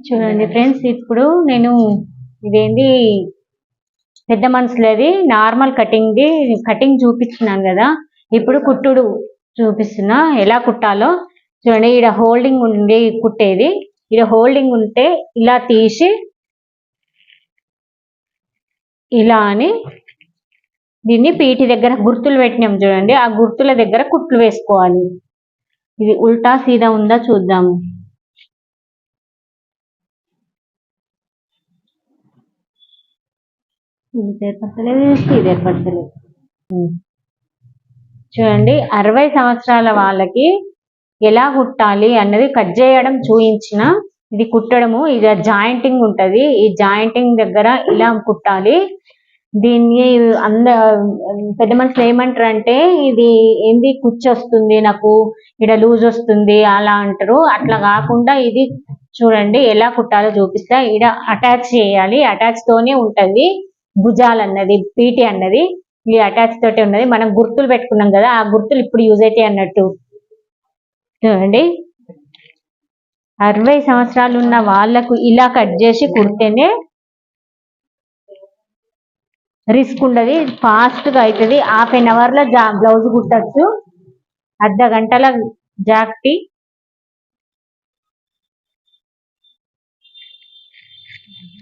చూడండి ఫ్రెండ్స్ ఇప్పుడు నేను ఇదేంది పెద్ద మనుషులది నార్మల్ కటింగ్ ది కటింగ్ చూపించినాను కదా. ఇప్పుడు కుట్టుడు చూపిస్తున్నా ఎలా కుట్టాలో. చూడండి ఈడ హోల్డింగ్ ఉంది కుట్టేది. ఈడ హోల్డింగ్ ఉంటే ఇలా తీసి ఇలా అని దీన్ని పీటి దగ్గర గుర్తులు పెట్టినాం చూడండి. ఆ గుర్తుల దగ్గర కుట్లు వేసుకోవాలి. ఇది ఉల్టా సీదా ఉందా చూద్దాము. ఇది ఏర్పడతలేదు ఇది ఏర్పడతలేదు చూడండి అరవై సంవత్సరాల వాళ్ళకి ఎలా కుట్టాలి అన్నది కట్ చేయడం చూయించిన ఇది కుట్టడము ఇది జాయింటింగ్ ఉంటది. ఈ జాయింటింగ్ దగ్గర ఇలా కుట్టాలి. దీన్ని అంద పెద్ద మనుషులు ఏమంటారు అంటే ఇది ఏంది కుచ్చి వస్తుంది నాకు ఇక్కడ లూజ్ వస్తుంది అలా అంటారు. అట్లా కాకుండా ఇది చూడండి ఎలా కుట్టాలో చూపిస్తా. ఇక్కడ అటాచ్ చేయాలి అటాచ్ తోనే ఉంటుంది. భుజాలు అన్నది పీటి అన్నది ఈ అటాచ్ తోటి ఉన్నది. మనం గుర్తులు పెట్టుకున్నాం కదా ఆ గుర్తులు ఇప్పుడు యూజ్ అవుతాయి అన్నట్టు. చూడండి. అరవై సంవత్సరాలు ఉన్న వాళ్ళకు ఇలా కట్ చేసి కుడితేనే రిస్క్ ఉండదు ఫాస్ట్గా అవుతుంది. హాఫ్ అన్ అవర్లో జా బ్లౌజ్ కుట్టచ్చు. అర్ధ గంటల జాక్టి.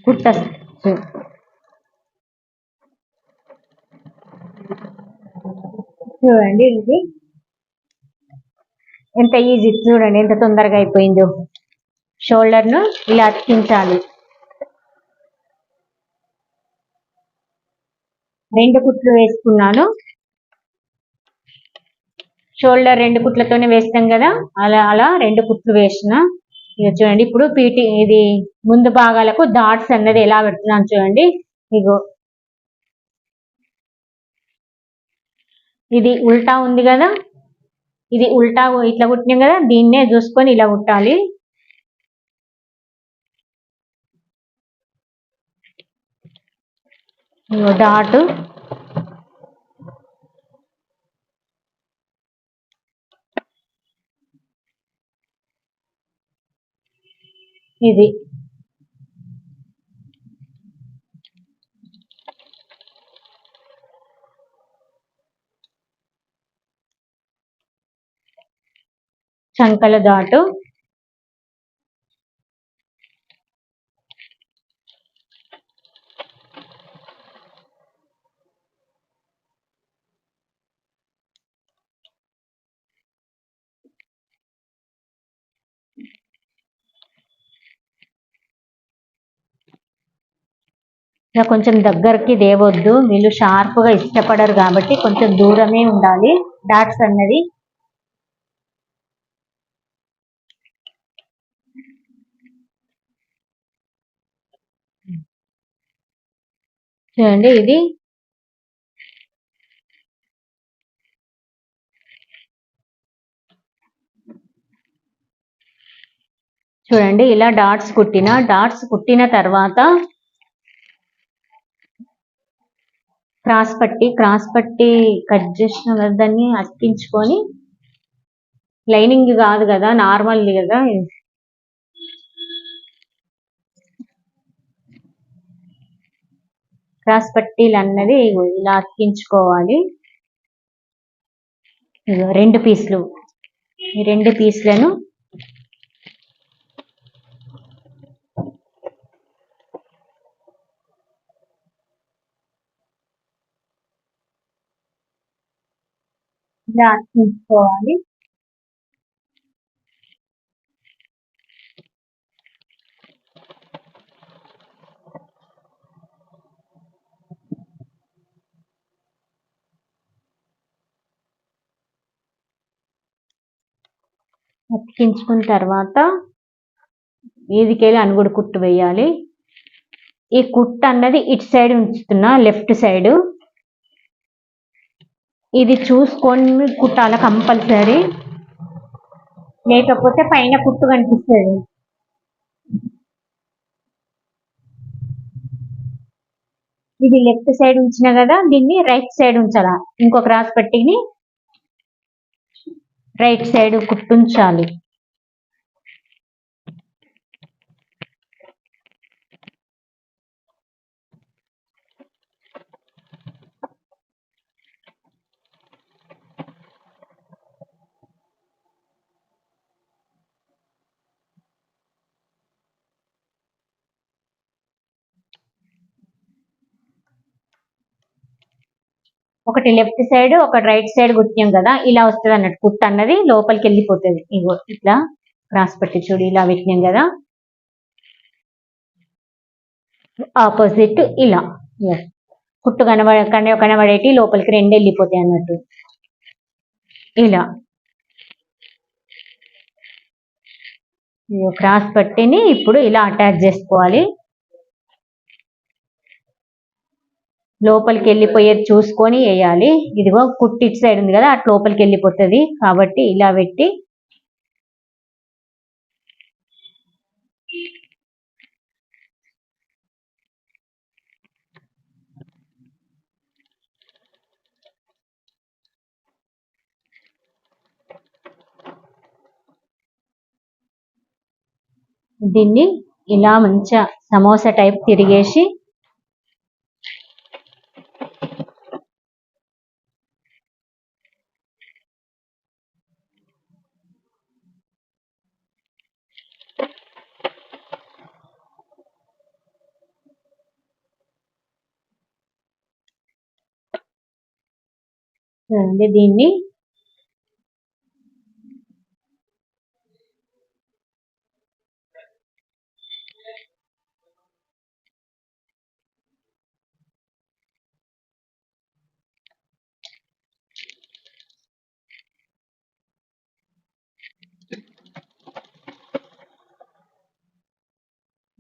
కుట్టచ్చు. చూడండి ఇది. ఎంత ఈజీ చూడండి ఎంత తొందరగా అయిపోయిందో. షోల్డర్ను ఇలా అతికించాలి. రెండు కుట్లు వేసుకున్నాను. షోల్డర్ రెండు కుట్లతోనే వేస్తాం కదా? అలా అలా రెండు కుట్లు వేసిన. ఇక చూడండి ఇప్పుడు పీటీ ఇది ముందు భాగాలకు డాట్స్ అన్నది ఎలా పెడుతున్నాను చూడండి. ఇగో ఇది ఉల్టా ఉంది కదా? ఇది ఉల్టా ఇట్లా కుట్టినాం కదా? దీన్నే చూసుకొని ఇలా కుట్టాలి. డాట్. ఇది. చంకల దాటు ఇలా కొంచెం దగ్గరికి దేవద్దు. వీళ్ళు షార్ప్గా ఇష్టపడరు కాబట్టి కొంచెం దూరమే ఉండాలి. డాట్స్ అన్నది చూడండి ఇది చూడండి ఇలా డాట్స్ కుట్టిన డాట్స్ కుట్టిన తర్వాత క్రాస్ పట్టి క్రాస్ పట్టి కట్ చేసిన దాన్ని అతికించుకొని లైనింగ్ కాదు కదా నార్మల్ కదా క్రాస్ పట్టీలు అన్నది ఇలా అతికించుకోవాలి. రెండు పీసులు. ఈ రెండు పీసులను ఇలా అతికించుకోవాలి. అతికించుకున్న తర్వాత వీధికెళ్ళి అనుగుడు కుట్టు వేయాలి. ఈ కుట్టు అన్నది ఇటు సైడ్ ఉంచుతున్నా లెఫ్ట్ సైడ్. ఇది చూసుకొని కుట్టాల కంపల్సరీ. లేకపోతే పైన కుట్టు కనిపిస్తుంది. ఇది లెఫ్ట్ సైడ్ ఉంచిన కదా దీన్ని రైట్ సైడ్ ఉంచాలా? ఇంకో క్రాస్ పట్టిని రైట్ సైడ్ కుట్టుంచాలి ఒకటి లెఫ్ట్ సైడ్ ఒకటి రైట్ సైడ్ గుర్తాం కదా ఇలా వస్తుంది అన్నట్టు. కుట్టు అన్నది లోపలికి వెళ్ళిపోతుంది. ఇగో ఇట్లా క్రాస్ పట్టి చూడు ఇలా పెట్టినాం కదా. ఆపోజిట్ ఇలా. కుట్టు కనబడ కన- కనబడేటి లోపలికి రెండు వెళ్ళిపోతాయి అన్నట్టు. ఇలా. క్రాస్ పట్టిని ఇప్పుడు ఇలా అటాచ్ చేసుకోవాలి. లోపలికి వెళ్ళిపోయేది చూసుకొని వేయాలి. ఇదిగో కుట్టి ఇటు సైడ్ ఉంది కదా అటు లోపలికి వెళ్ళిపోతుంది. కాబట్టి ఇలా పెట్టి దీన్ని ఇలా మంచిగా సమోసా టైప్ తిరిగేసి చూడండి దీన్ని.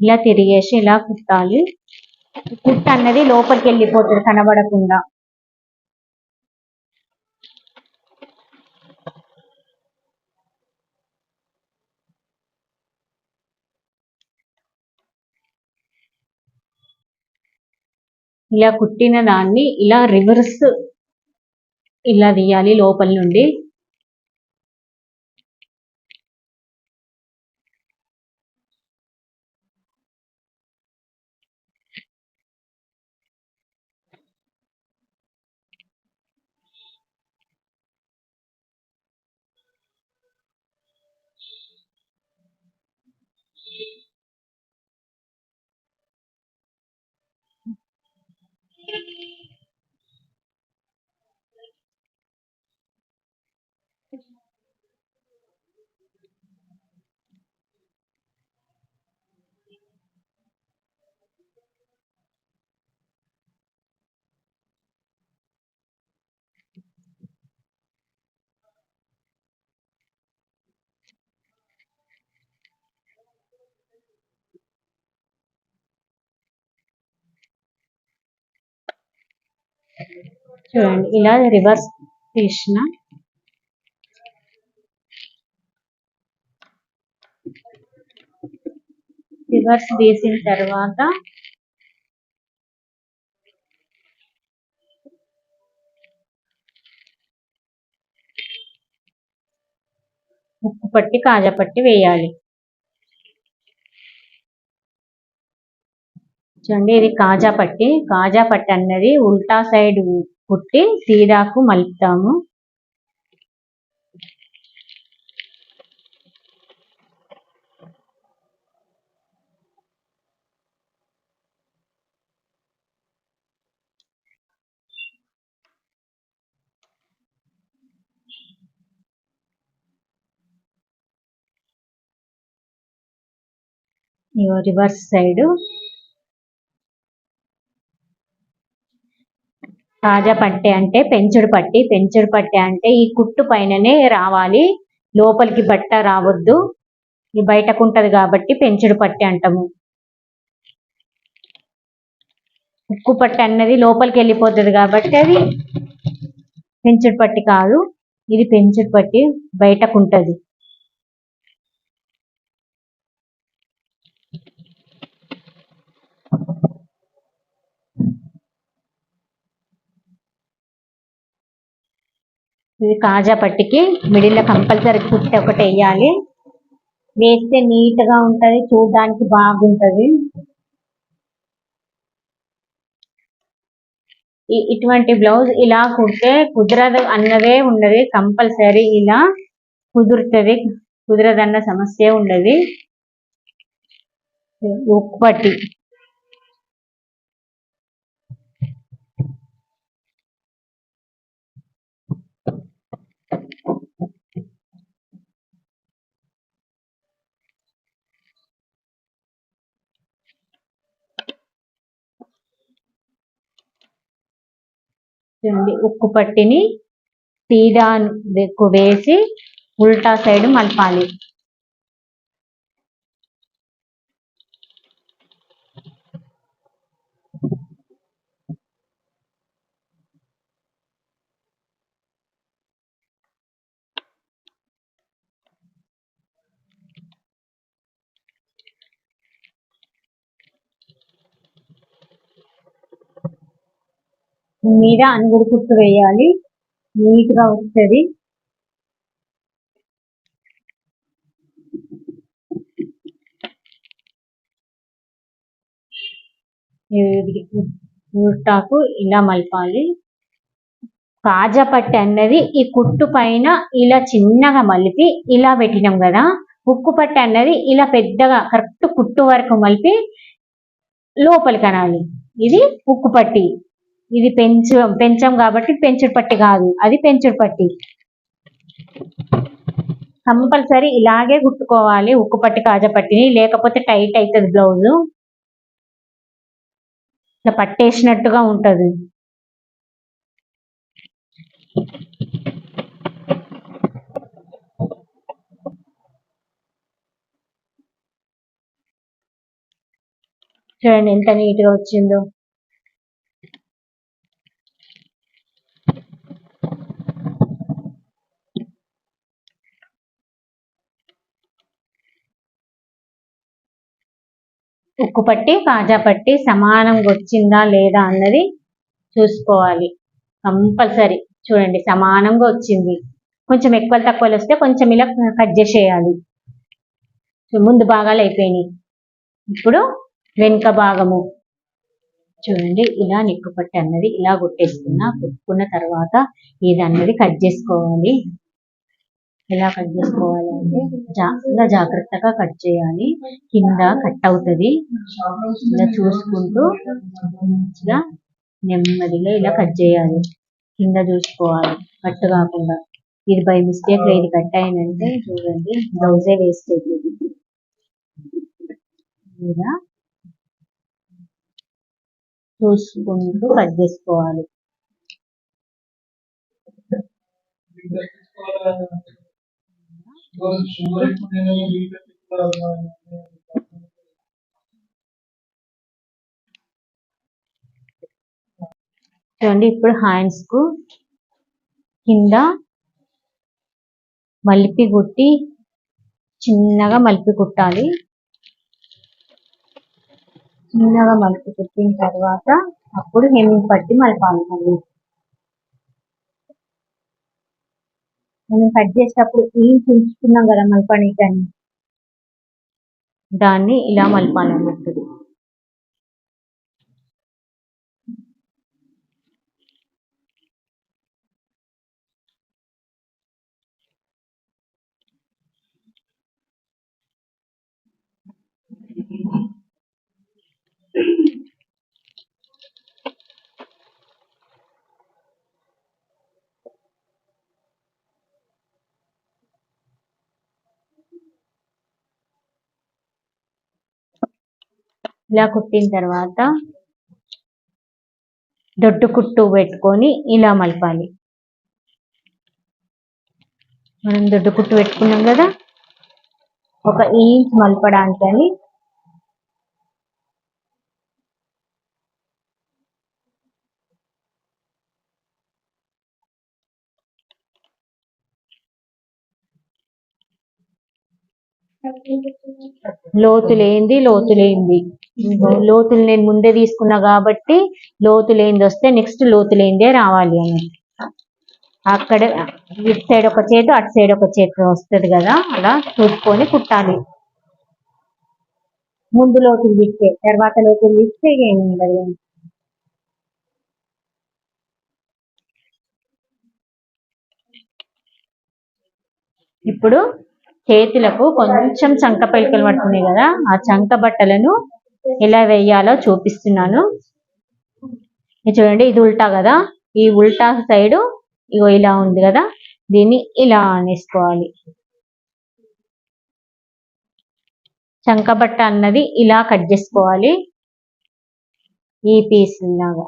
ఇలా తిరిగేసి ఇలా కుట్టాలి. కుట్టు అన్నది లోపలికి వెళ్ళిపోతుంది కనబడకుండా. ఇలా కుట్టిన దాన్ని ఇలా రివర్స్ ఇలా తీయాలి లోపల నుండి. చూడండి. ఇలా రివర్స్ తీసిన రివర్స్ తీసిన తర్వాత ఉప్పు పట్టి కాజా పట్టి వేయాలి. చూడండి ఇది కాజా పట్టి. కాజా పట్టి అన్నది ఉల్టా సైడ్ కుట్టి సీదాకు మలుపుతాము. రివర్స్ సైడ్ తాజా పట్టె అంటే పెంచుడు పట్టి పెంచుడు పట్టె అంటే ఈ కుట్టు పైననే రావాలి. లోపలికి బట్ట రావద్దు. ఇది బయటకు ఉంటది కాబట్టి పెంచుడు పట్టి అంటాము. ఉక్కు పట్టి అన్నది లోపలికి వెళ్ళిపోతుంది కాబట్టి అది పెంచుడు పట్టి కాదు. ఇది పెంచుడు పట్టి బయటకు ఉంటది ఇది కాజా పట్టికి మిడిల్లో కంపల్సరీ కుట్టి ఒకటి వేయాలి. వేస్తే నీట్గా ఉంటది చూడడానికి బాగుంటది. ఇటువంటి బ్లౌజ్ ఇలా కుడితే కుదరదు అన్నదే ఉండదు కంపల్సరీ ఇలా కుదురుతుంది. కుదరదన్న సమస్య ఉండదు. ఉక్కు పట్టి. చూడండి ఉక్కు పట్టిని సీదా వేసి ఉల్టా సైడ్ మలపాలి. మీద అంగుడు కుట్టు వేయాలి. నీట్గా వస్తుంది. ఉల్టాకు ఇలా మలపాలి. కాజా పట్టి అన్నది ఈ కుట్టు పైన ఇలా చిన్నగా మలిపి ఇలా పెట్టినాం కదా. ఉక్కు పట్టి అన్నది ఇలా పెద్దగా కరెక్ట్ కుట్టు వరకు మలిపి లోపలికి అనాలి. ఇది ఉక్కు పట్టి. ఇది పెంచు పెంచాం కాబట్టి పెంచుడు పట్టి కాదు. అది పెంచుడు పట్టి. కంపల్సరీ ఇలాగే కుట్టుకోవాలి. ఉక్కు పట్టి కాజా పట్టిని. లేకపోతే టైట్ అవుతుంది బ్లౌజ్. ఇట్లా పట్టేసినట్టుగా ఉంటుంది. చూడండి ఎంత నీట్గా వచ్చిందో. ఉక్కు పట్టి కాజా పట్టి సమానంగా వచ్చిందా లేదా అన్నది చూసుకోవాలి. కంపల్సరీ. చూడండి సమానంగా వచ్చింది. కొంచెం ఎక్కువ తక్కువలు వస్తే కొంచెం ఇలా కట్ చేసేయాలి. ముందు భాగాలు అయిపోయినాయి. ఇప్పుడు వెనుక భాగము. చూడండి ఇలా నిక్కు పట్టి అన్నది ఇలా కొట్టేసుకున్నా కొట్టుకున్న తర్వాత ఇది అన్నది కట్ చేసుకోవాలి. ఎలా కట్ చేసుకోవాలి అంటే చాలా జాగ్రత్తగా కట్ చేయాలి. కింద కట్ అవుతుంది. ఇలా చూసుకుంటూ మంచిగా నెమ్మదిగా ఇలా కట్ చేయాలి. కింద చూసుకోవాలి. కట్ కాకుండా. ఇది బై మిస్టేక్ ఇది కట్ అయిందంటే చూడండి బ్లౌజే వేస్ట్ అవుతుంది ఇలా చూసుకుంటూ కట్ చేసుకోవాలి. చూడండి ఇప్పుడు హ్యాండ్స్కు కింద మలిపి కుట్టి చిన్నగా మలిపి కుట్టాలి. చిన్నగా మలిపి కుట్టిన తర్వాత అప్పుడు హెమ్మింగ్ పట్టి మలపాలి మనం కట్ చేసేటప్పుడు ఏం ఉంచుకున్నాం కదా మల్పాని దాన్ని? ఇలా మలపాలన్నట్టు ఇలా కుట్టిన తర్వాత దొడ్డు కుట్టు పెట్టుకొని ఇలా మలపాలి. మనం దొడ్డు కుట్టు పెట్టుకున్నాం కదా? ఒక ఇంచ్ మలపడానికి అని లోతు లేనిది లోతు లేనిది లోతులు నేను ముందే తీసుకున్నా కాబట్టి లోతు లేనిది వస్తే నెక్స్ట్ లోతు లేనిదే రావాలి అని. అక్కడ ఇటు సైడ్ ఒక చేతి అటు సైడ్ ఒక చేతి వస్తుంది కదా అలా చూసుకొని కుట్టాలి. ముందు లోతులు తీస్తే తర్వాత లోతులు తీస్తే ఏమి ఉండదు ఇప్పుడు చేతులకు కొంచెం చంక పలికలు పడుతున్నాయి కదా ఆ చంక బట్టలను ఎలా వేయాలో చూపిస్తున్నాను. ఇది చూడండి ఇది ఉల్టా కదా? ఈ ఉల్టా సైడు ఇగో ఇలా ఉంది కదా? దీన్ని ఇలా అనేసుకోవాలి. చంకబట్ట అన్నది ఇలా కట్ చేసుకోవాలి. ఈ పీస్ లాగా.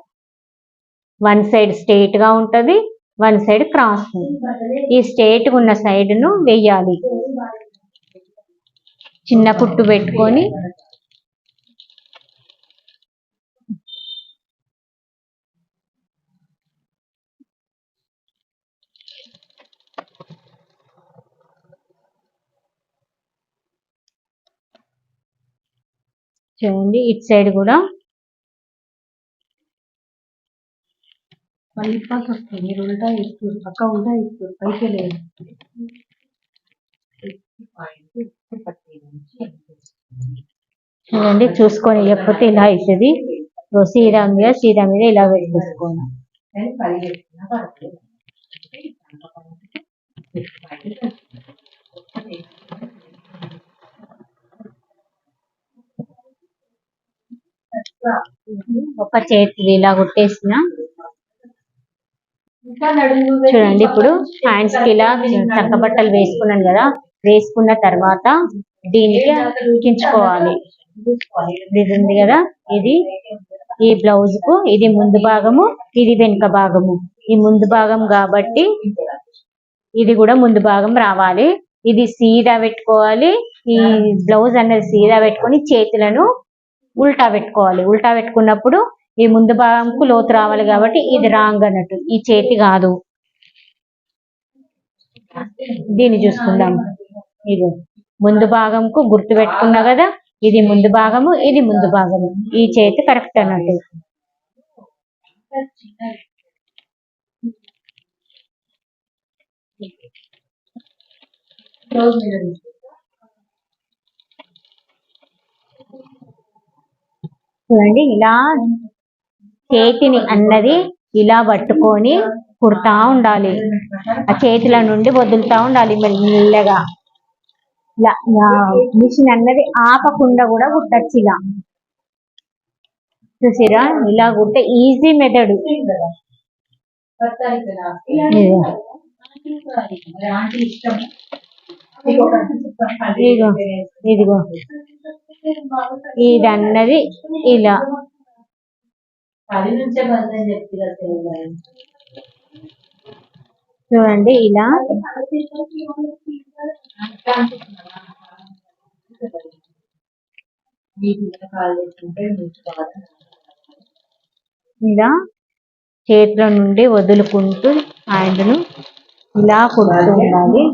వన్ సైడ్ స్ట్రైట్గా ఉంటుంది వన్ సైడ్ క్రాస్ ఈ స్ట్రైట్ ఉన్న సైడ్ను వెయ్యాలి చిన్న కుట్టు పెట్టుకొని చూడండి ఇటు సైడ్ కూడా. మళ్ళీ ఇబ్బంది వస్తుంది. మీరు ఉంటా ఇస్తారు పక్క ఉంటా ఇస్తారు పైకి లేదు. చూడండి చూసుకొని లేకపోతే ఇలా అవుతుంది ఓ మీద సీదా మీద ఇలా పెట్టేసుకోండి. ఒక చేతిది ఇలా కొట్టేసిన. చూడండి ఇప్పుడు హ్యాండ్స్కి ఇలా చక్క బట్టలు వేసుకున్నాను కదా వేసుకున్న తర్వాత దీనికి ఎక్కించుకోవాలి ఇది ఉంది కదా ఇది ఈ బ్లౌజ్కు ఇది ముందు భాగము ఇది వెనుక భాగము. ఈ ముందు భాగం కాబట్టి ఇది కూడా ముందు భాగం రావాలి. ఇది సీదా పెట్టుకోవాలి. ఈ బ్లౌజ్ అనేది సీదా పెట్టుకొని చేతులను ఉల్టా పెట్టుకోవాలి. ఉల్టా పెట్టుకున్నప్పుడు ఈ ముందు భాగంకు లోతు రావాలి కాబట్టి ఇది రాంగ్ అన్నట్టు. ఈ చేతి కాదు. దీన్ని చూసుకుందాం. ఇది ముందు భాగంకు గుర్తు పెట్టుకున్నా కదా ఇది ముందు భాగము ఇది ముందు భాగము. ఈ చేతి కరెక్ట్ అన్నట్టు. Thank you. చూడండి ఇలా చేతిని అన్నది ఇలా పట్టుకొని కుడతా ఉండాలి. ఆ చేతుల నుండి వదులుతా ఉండాలి మెల్లగా. ఇలా మిషన్ అన్నది ఆపకుండా కూడా కుట్టచ్చు ఇలా. చూసిరా? ఇలా కుట్టే ఈజీ మెథడ్. ఇదిగో. ఇదిగో. ఇది అన్నది ఇలా. చూడండి ఇలా. ఇలా చేతుల నుండి వదులుకుంటూ హ్యాండ్ను ఇలా కుడుతూ ఉండాలి.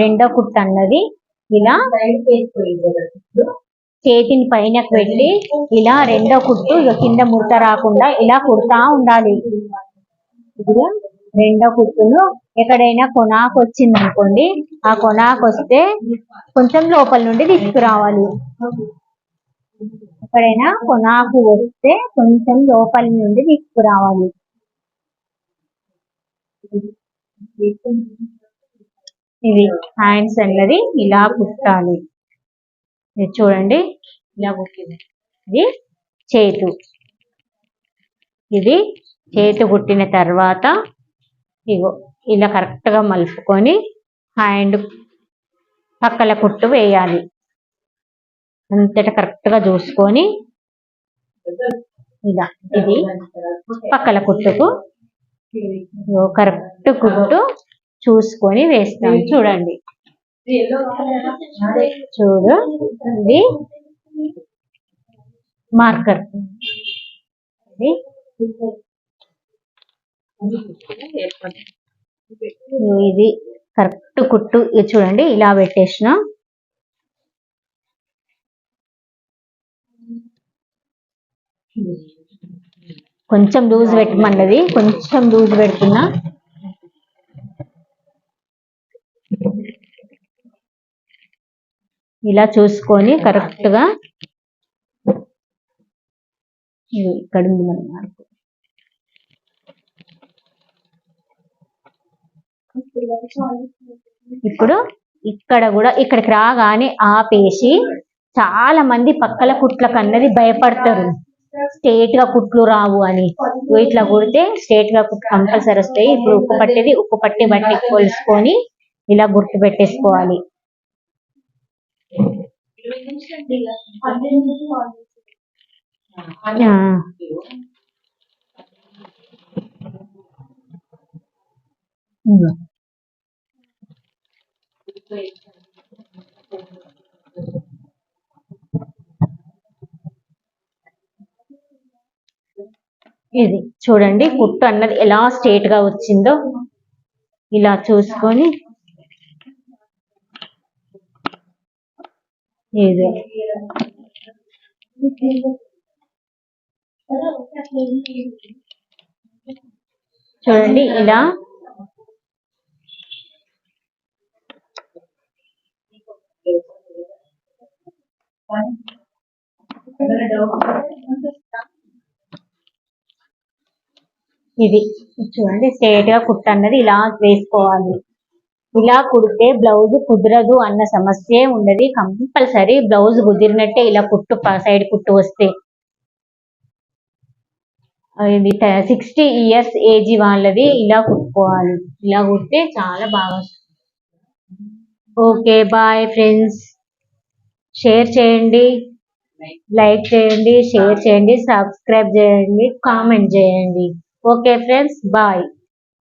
రెండో కుట్టు అన్నది. ఇలా చేతిని పైన పెట్టి ఇలా రెండో కుట్టు ఇక కింద ముడత రాకుండా ఇలా కుడతా ఉండాలి. ఇదిగో రెండో కుట్టును ఎక్కడైనా కొనాకు వచ్చింది అనుకోండి ఆ కొనాకు వస్తే కొంచెం లోపల నుండి తీసుకురావాలి. ఎక్కడైనా కొనాకు వస్తే కొంచెం లోపల నుండి తీసుకురావాలి. ఇది హ్యాండ్స్ అన్నది ఇలా కుట్టాలి. ఇది చూడండి ఇలా కుట్టింది. ఇది చేతు. ఇది చేతు కుట్టిన తర్వాత ఇగో ఇలా కరెక్ట్గా మలుపుకొని హ్యాండ్ పక్కల కుట్టు వేయాలి. అంతటా కరెక్ట్గా చూసుకొని ఇలా ఇది పక్కల కుట్టుకు కరెక్ట్ కుట్టు చూసుకొని వేస్తాం. చూడండి. చూడు. ఇది మార్కర్. ఇది. కరెక్ట్ కుట్టు. చూడండి ఇలా పెట్టేసిన. కొంచెం లూజ్ పెట్టమన్నది. కొంచెం లూజ్ పెడుతున్నా. ఇలా చూసుకొని కరెక్ట్గా ఇక్కడ ఉంది మన మార్కు. ఇప్పుడు ఇక్కడ కూడా ఇక్కడికి రాగానే ఆపేసి చాలా మంది పక్కల కుట్లకు అన్నది భయపడతారు. స్ట్రేట్గా కుట్లు రావు అని. ఇట్లా కుడితే స్ట్రేట్గా కుట్లు కంపల్సరీ వస్తాయి. ఇప్పుడు ఉప్పు పట్టేది ఉప్పు పట్టి బట్టి కొలుసుకొని ఇలా గుర్తు పెట్టేసుకోవాలి. ఇది చూడండి కుట్టు అన్నది ఎలా స్ట్రేట్గా వచ్చిందో ఇలా చూసుకొని ఇది చూడండి ఇలా. ఇది. చూడండి స్ట్రేట్గా కుట్టు అన్నది ఇలా వేసుకోవాలి. ఇలా కుడితే బ్లౌజ్ కుదరదు అన్న సమస్యే ఉండదు. కంపల్సరీ బ్లౌజ్ కుదిరినట్టే ఇలా కుట్టు సైడ్ కుట్టు వస్తే. ఇది సిక్స్టీ ఇయర్స్ ఏజ్ వాళ్ళది ఇలా కుట్టుకోవాలి. ఇలా కుడితే చాలా బాగా ఓకే బాయ్ ఫ్రెండ్స్ షేర్ చేయండి. లైక్ చేయండి షేర్ చేయండి సబ్స్క్రైబ్ చేయండి కామెంట్ చేయండి. Okay friends bye